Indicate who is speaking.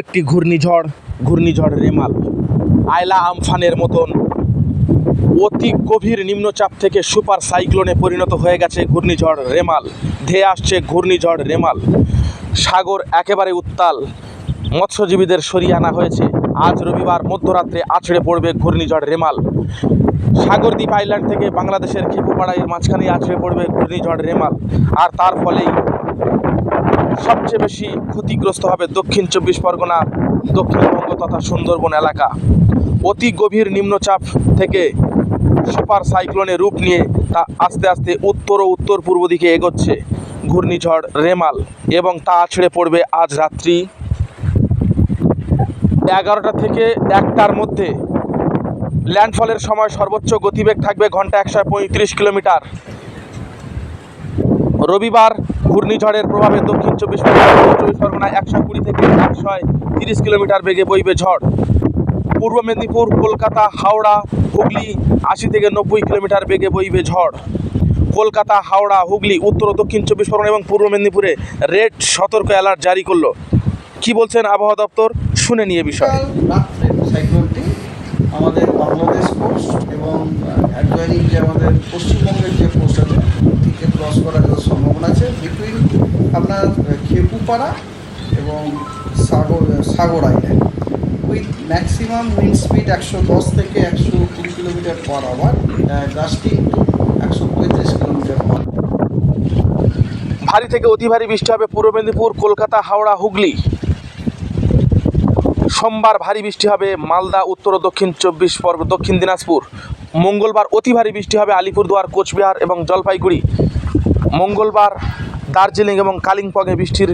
Speaker 1: একটি ঘূর্ণিঝড় ঘূর্ণিঝড় রেমাল। আয়লা আমফানের মতন অতি গভীর নিম্নচাপ থেকে সুপার সাইক্লোনে পরিণত হয়ে গেছে ঘূর্ণিঝড় রেমাল। ধেয়ে আসছে ঘূর্ণিঝড় রেমাল। সাগর একেবারে উত্তাল। মৎস্যজীবীদের সরিয়ে আনা হয়েছে। আজ রবিবার মধ্যরাত্রে আছড়ে পড়বে ঘূর্ণিঝড় রেমাল। সাগরদ্বীপ আইল্যান্ড থেকে বাংলাদেশের খেপুপাড়াইয়ের মাঝখানে আছড়ে পড়বে ঘূর্ণিঝড় রেমাল। আর তার ফলেই সবচেয়ে বেশি ক্ষতিগ্রস্ত হবে দক্ষিণ চব্বিশ পরগনা, দক্ষিণবঙ্গ তথা সুন্দরবন এলাকা। অতি গভীর নিম্নচাপ থেকে সুপার সাইক্লোনের রূপ নিয়ে তা আস্তে আস্তে উত্তর ও উত্তর পূর্ব দিকে এগোচ্ছে। ঘূর্ণিঝড় রেমাল এবং তা আছড়ে পড়বে আজ রাত্রি এগারোটা থেকে একটার মধ্যে। ল্যান্ডফলের সময় সর্বোচ্চ গতিবেগ থাকবে ঘণ্টা একশো পঁয়ত্রিশ কিলোমিটার। রবিবার ঘূর্ণিঝড়ের প্রভাবে দক্ষিণ চব্বিশ পরগনা চব্বিশ পরগনায় একশো কুড়ি থেকে একশো তিরিশ কিলোমিটার বেগে বইবে ঝড়। পূর্ব মেদিনীপুর, কলকাতা, হাওড়া, হুগলি আশি থেকে নব্বই কিলোমিটার বেগে বইবে ঝড়। কলকাতা, হাওড়া, হুগলি, উত্তর ও দক্ষিণ চব্বিশ পরগনা এবং পূর্ব মেদিনীপুরে রেড সতর্ক অ্যালার্ট জারি করল। কি বলছেন আবহাওয়া দপ্তর? শুনে নিয়ে বিষয়।
Speaker 2: আমাদের বাংলাদেশ কোস্ট এবং অ্যাডভাইনিং যে আমাদের পশ্চিমবঙ্গের যে কোস্ট আছে ক্রস করার বিটুইন আপনার খেপুপাড়া এবং Sagar Sagar island with maximum wind speed একশো দশ থেকে একশো কুড়ি কিলোমিটার পার আওয়ার গাছটি একশো পঁয়ত্রিশ কিলোমিটার পার
Speaker 1: ভারী থেকে অতি ভারী বৃষ্টি হবে পূর্ব মেদিনীপুর, কলকাতা, হাওড়া, হুগলি। সোমবার ভারী বৃষ্টি হবে মালদা, উত্তর ও দক্ষিণ চব্বিশ পরগ, দক্ষিণ দিনাজপুর। মঙ্গলবার অতি ভারী বৃষ্টি হবে আলিপুরদুয়ার, কোচবিহার এবং জলপাইগুড়ি। মঙ্গলবার দার্জিলিং এবং কালিম্পংয়ে বৃষ্টির